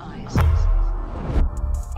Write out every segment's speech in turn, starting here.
eyes.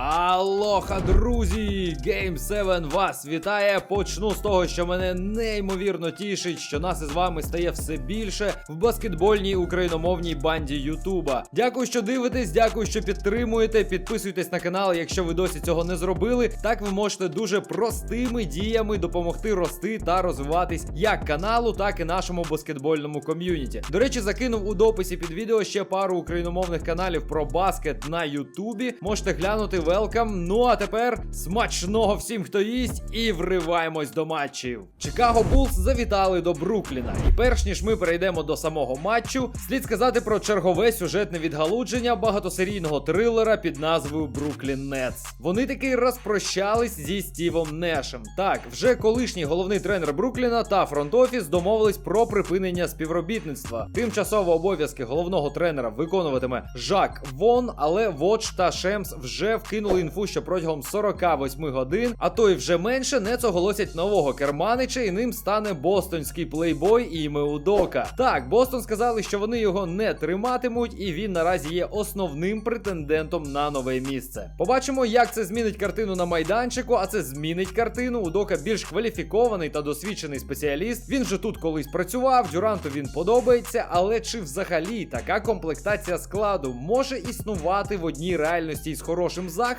Алоха, друзі! Game 7 вас вітає. Почну з того, що мене неймовірно тішить, що нас із вами стає все більше в баскетбольній україномовній банді Ютуба. Дякую, що дивитесь, дякую, що підтримуєте. Підписуйтесь на канал, якщо ви досі цього не зробили. Так ви можете дуже простими діями допомогти рости та розвиватись як каналу, так і нашому баскетбольному ком'юніті. До речі, закинув у дописі під відео ще пару україномовних каналів про баскет на Ютубі. Можете глянути велкам. Ну а тепер смачного всім, хто їсть, і вриваємось до матчів. Чикаго Булс завітали до Брукліна. І перш ніж ми перейдемо до самого матчу, слід сказати про чергове сюжетне відгалудження багатосерійного трилера під назвою Бруклін Нетс. Вони таки розпрощались зі Стівом Нешем. Так, вже колишній головний тренер Брукліна та фронт-офіс домовились про припинення співробітництва. Тимчасово обов'язки головного тренера виконуватиме Жак Вон, але Watch та Шемс вже вкинули інфу, що протягом 48 годин, а то й вже менше, не оголосять нового керманича, і ним стане бостонський плейбой Іме Удока. Так, Бостон сказали, що вони його не триматимуть, і він наразі є основним претендентом на нове місце. Побачимо, як це змінить картину на майданчику, а це змінить картину. Удока більш кваліфікований та досвідчений спеціаліст. Він вже тут колись працював, Дюранту він подобається, але чи взагалі така комплектація складу може існувати в одній реальності із хорошим захистом?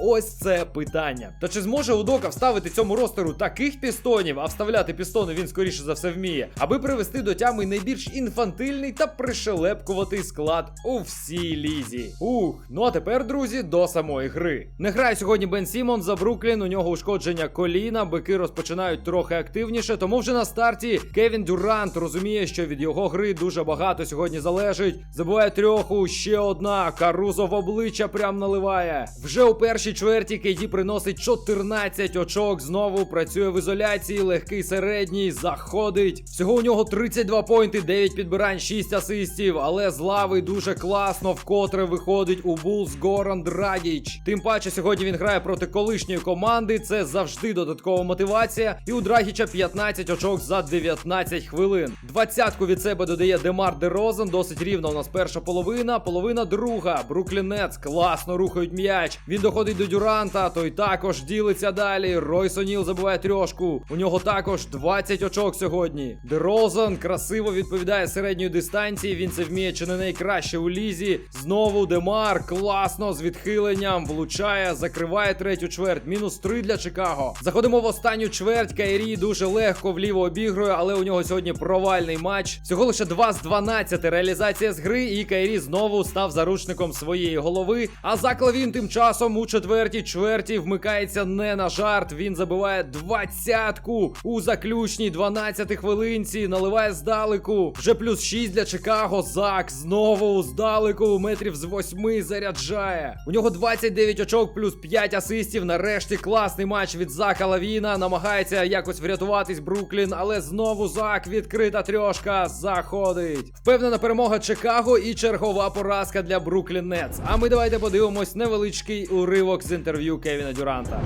Ось це питання. Та чи зможе Удока вставити цьому ростеру таких пістонів, а вставляти пістони він скоріше за все вміє, аби привести до тями найбільш інфантильний та пришелепкуватий склад у всій лізі. Ух, ну а тепер, друзі, до самої гри. Не грає сьогодні Бен Сімон за Бруклін. У нього ушкодження коліна, бики розпочинають трохи активніше, тому вже на старті Кевін Дюрант розуміє, що від його гри дуже багато сьогодні залежить. Забуває трьоху, ще одна. Карузо в обличчя прям наливає. Вже у першій чверті Кейді приносить 14 очок. Знову працює в ізоляції, легкий середній, заходить. Всього у нього 32 поінти, 9 підбирань, 6 асистів. Але з лави дуже класно, вкотре виходить у Булс Горан Драгіч. Тим паче сьогодні він грає проти колишньої команди. Це завжди додаткова мотивація. І у Драгіча 15 очок за 19 хвилин. Двадцятку від себе додає Демар Дерозен. Досить рівна у нас перша половина, половина друга. Бруклін Нетс класно рухають м'яч. Він доходить до Дюранта, той також ділиться далі. Ройс О'Ніл забиває трьошку. У нього також 20 очок сьогодні. Дерозен красиво відповідає середньої дистанції. Він це вміє чи не найкраще у лізі. Знову Демар класно з відхиленням влучає, закриває третю чверть. Мінус 3 для Чикаго. Заходимо в останню чверть. Кайрі дуже легко вліво обігрує, але у нього сьогодні провальний матч. Всього лише 2 з 12 реалізація з гри, і Кайрі знову став заручником своєї голови. А Заклавін тим часом у четвертій чверті вмикається не на жарт. Він забиває двадцятку у заключній 12 хвилинці. Наливає здалеку. Вже плюс 6 для Чикаго. Зак знову здалеку метрів з 8 заряджає. У нього 29 очок, плюс 5 асистів. Нарешті класний матч від Зака Лавіна. Намагається якось врятуватись Бруклін, але знову Зак відкрита трьошка. Заходить. Впевнена перемога Чикаго і чергова поразка для Бруклін Нетс. А ми давайте подивимось невеличкий уривок з інтерв'ю Кевіна Дюранта.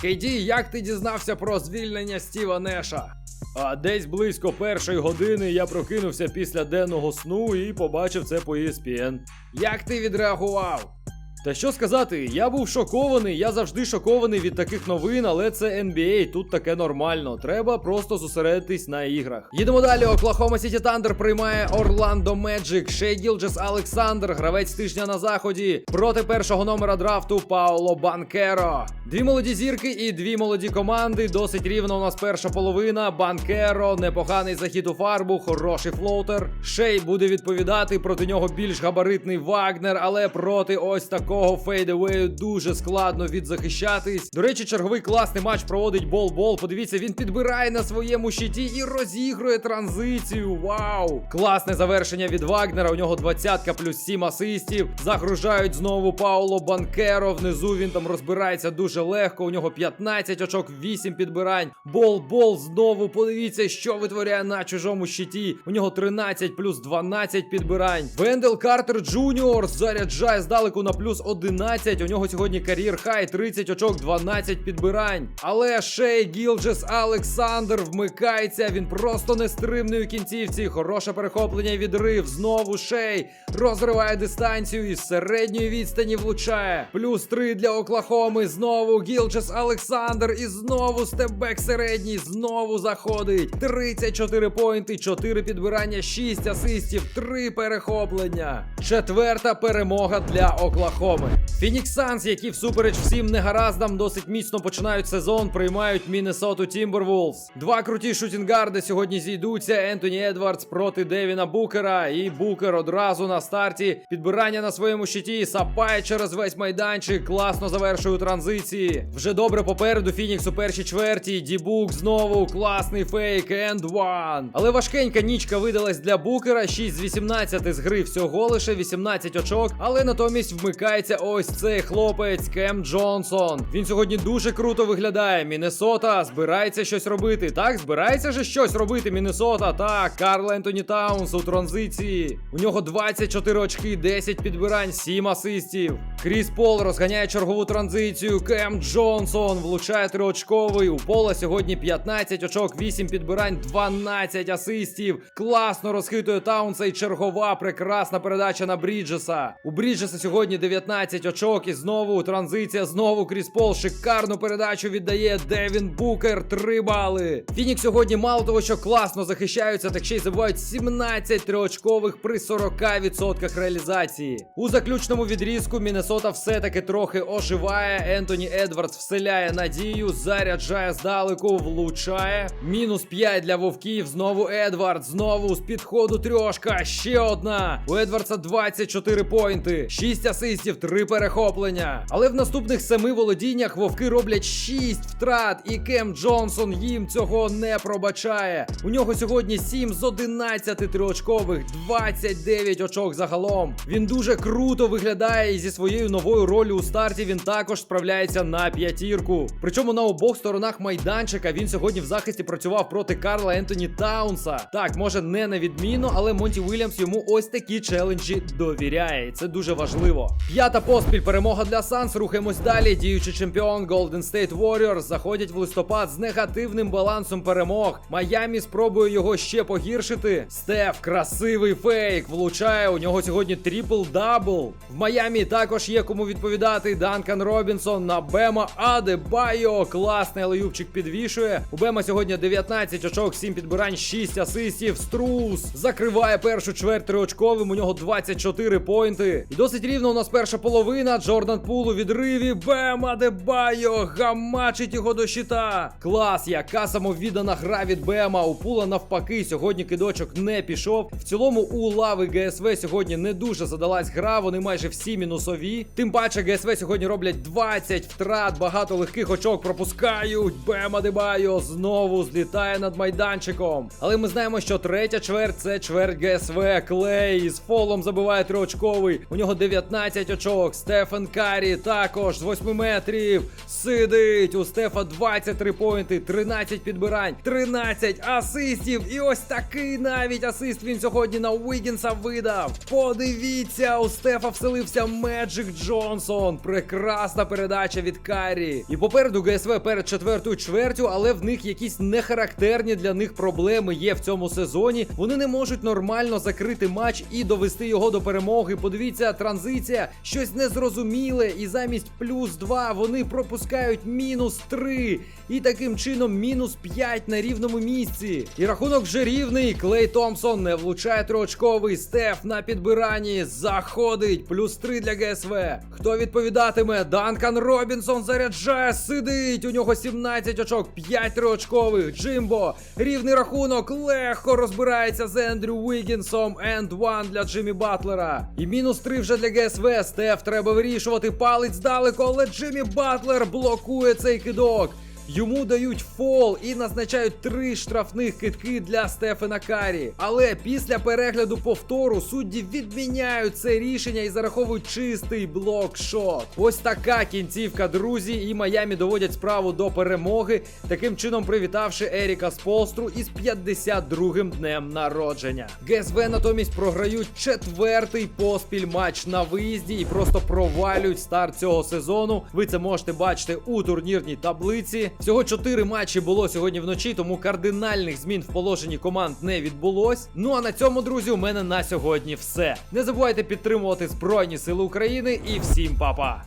Кейді, як ти дізнався про звільнення Стіва Неша? А десь близько першої години я прокинувся після денного сну і побачив це по ESPN. Як ти відреагував? Та що сказати, я був шокований, я завжди шокований від таких новин, але це NBA, тут таке нормально. Треба просто зосередитись на іграх. Їдемо далі. Оклахома Сіті Тандер приймає Орландо Меджик. Шей Гілджес Олександр, гравець тижня на заході. Проти першого номера драфту Пауло Банкеро. Дві молоді зірки і дві молоді команди. Досить рівно у нас перша половина. Банкеро, непоганий захід у фарбу, хороший флоутер. Шей буде відповідати проти нього більш габаритний Вагнер, але проти ось такого фейдевею дуже складно відзахищатись. До речі, черговий класний матч проводить бол-бол. Подивіться, він підбирає на своєму щиті і розігрує транзицію. Вау! Класне завершення від Вагнера. У нього двадцятка плюс 7 асистів. Загружають знову Пауло Банкеро. Внизу він там розбирається дуже легко. У нього 15 очок, 8 підбирань. Бол-бол знову. Подивіться, що витворяє на чужому щиті. У нього 13 плюс 12 підбирань. Вендел Картер Джуніор заряджає здалеку на плюс 11. У нього сьогодні кар'єр хай 30 очок, 12 підбирань. Але Шей Гілджес Олександр вмикається. Він просто нестримний у кінцівці. Хороше перехоплення і відрив. Знову Шей розриває дистанцію і з середньої відстані влучає. Плюс 3 для Оклахоми. Знову Гілджес Олександр. І знову степбек середній. Знову заходить. 34 поінти, 4 підбирання, 6 асистів, 3 перехоплення. Четверта перемога для Оклахоми. відомий. Фінікс Санс, які всупереч всім негараздам досить міцно починають сезон, приймають Міннесоту Тімбервулфс. Два круті шутінгарди сьогодні зійдуться. Ентоні Едвардс проти Девіна Букера. І Букер одразу на старті. Підбирання на своєму щиті. Сапає через весь майданчик. Класно завершує транзиції. Вже добре попереду Фінікс у першій чверті. Дібук знову класний фейк. Енд ван. Але важкенька нічка видалась для Букера. 6 з 18 з гри всього лише 18 очок. Але натомість вмикається ось цей хлопець Кем Джонсон. Він сьогодні дуже круто виглядає. Міннесота збирається щось робити. Так, збирається же щось робити. Міннесота. Так, Карл Ентоні Таунс у транзиції. У нього 24 очки, 10 підбирань, 7 асистів. Кріс Пол розганяє чергову транзицію. Кем Джонсон влучає триочковий. У пола сьогодні 15 очок, 8 підбирань, 12 асистів. Класно розхитує Таунса і чергова прекрасна передача на Бріджеса. У Бріджеса сьогодні 19 очок. І знову транзиція. Знову Кріс Пол. Шикарну передачу віддає Девін Букер. 3 бали. Фінік сьогодні мало того, що класно захищаються, так ще й забувають 17 триочкових при 40% реалізації. У заключному відрізку Міннесота все-таки трохи оживає. Ентоні Едвардс вселяє надію, заряджає здалеку, влучає. Мінус 5 для вовків. Знову Едвардс. Знову з підходу трьошка. Ще одна. У Едвардса 24 поінти, 6 асистів, 3 перехоплення. Але в наступних семи володіннях вовки роблять 6 втрат, і Кем Джонсон їм цього не пробачає. У нього сьогодні 7 з 11 триочкових, 29 очок загалом. Він дуже круто виглядає і зі своєю новою ролью у старті він також справляється на п'ятірку. Причому на обох сторонах майданчика він сьогодні в захисті працював проти Карла Ентоні Таунса. Так, може не на відміну, але Монті Уільямс йому ось такі челенджі довіряє. І це дуже важливо. П'ята поспіль перемога для Санс. Рухаємось далі. Діючий чемпіон Golden State Warriors заходять в листопад з негативним балансом перемог. Майамі спробує його ще погіршити. Стеф, красивий фейк, влучає. У нього сьогодні трипл-дабл. В Майамі також є кому відповідати. Данкан Робінсон на Бема Адебайо. Класний леюбчик підвішує. У Бема сьогодні 19 очок, 7 підбирань, 6 асистів. Струс закриває першу чверть триочковим. У нього 24 поінти. І досить рівно у нас перша половина. Джордан Пул у відриві. Бем Адебайо гамачить його до щита. Клас, яка самовіддана гра від Бема. У Пула навпаки. Сьогодні кидочок не пішов. В цілому у лави ГСВ сьогодні не дуже задалась гра. Вони майже всі мінусові. Тим паче ГСВ сьогодні роблять 20 втрат. Багато легких очок пропускають. Бем Адебайо знову злітає над майданчиком. Але ми знаємо, що третя чверть це чверть ГСВ. Клей з фолом забиває триочковий. У нього 19 очок. Стефан Карі також з 8 метрів. Сидить. У Стефа 23 поінти, 13 підбирань, 13 асистів. І ось такий навіть асист він сьогодні на Уігінса видав. Подивіться, у Стефа вселився Меджик Джонсон. Прекрасна передача від Карі. І попереду ГСВ перед четвертою чвертю, але в них якісь нехарактерні для них проблеми є в цьому сезоні. Вони не можуть нормально закрити матч і довести його до перемоги. Подивіться, транзиція, щось незрозуміле. І замість плюс 2 вони пропускають мінус 3. І таким чином мінус 5 на рівному місці. І рахунок вже рівний. Клей Томпсон не влучає троочковий. Стеф на підбиранні заходить. Плюс 3 для ГСВ. Хто відповідатиме? Данкан Робінсон заряджає, сидить. У нього 17 очок, 5 триочкових. Джимбо. Рівний рахунок. Легко розбирається з Ендрю Вігінсом. Енд ван для Джиммі Батлера. І мінус 3 вже для ГСВ. Стеф треба вирішувати. Палець далеко, але Джиммі Батлер блокує цей кидок. Йому дають фол і назначають три штрафних китки для Стефена Карі. Але після перегляду повтору судді відміняють це рішення і зараховують чистий блокшот. Ось така кінцівка, друзі, і Майамі доводять справу до перемоги, таким чином привітавши Еріка Сполстру із 52-м днем народження. ГСВ натомість програють четвертий поспіль матч на виїзді і просто провалюють старт цього сезону. Ви це можете бачити у турнірній таблиці. Всього чотири матчі було сьогодні вночі, тому кардинальних змін в положенні команд не відбулось. Ну а на цьому, друзі, у мене на сьогодні все. Не забувайте підтримувати Збройні Сили України і всім па-па!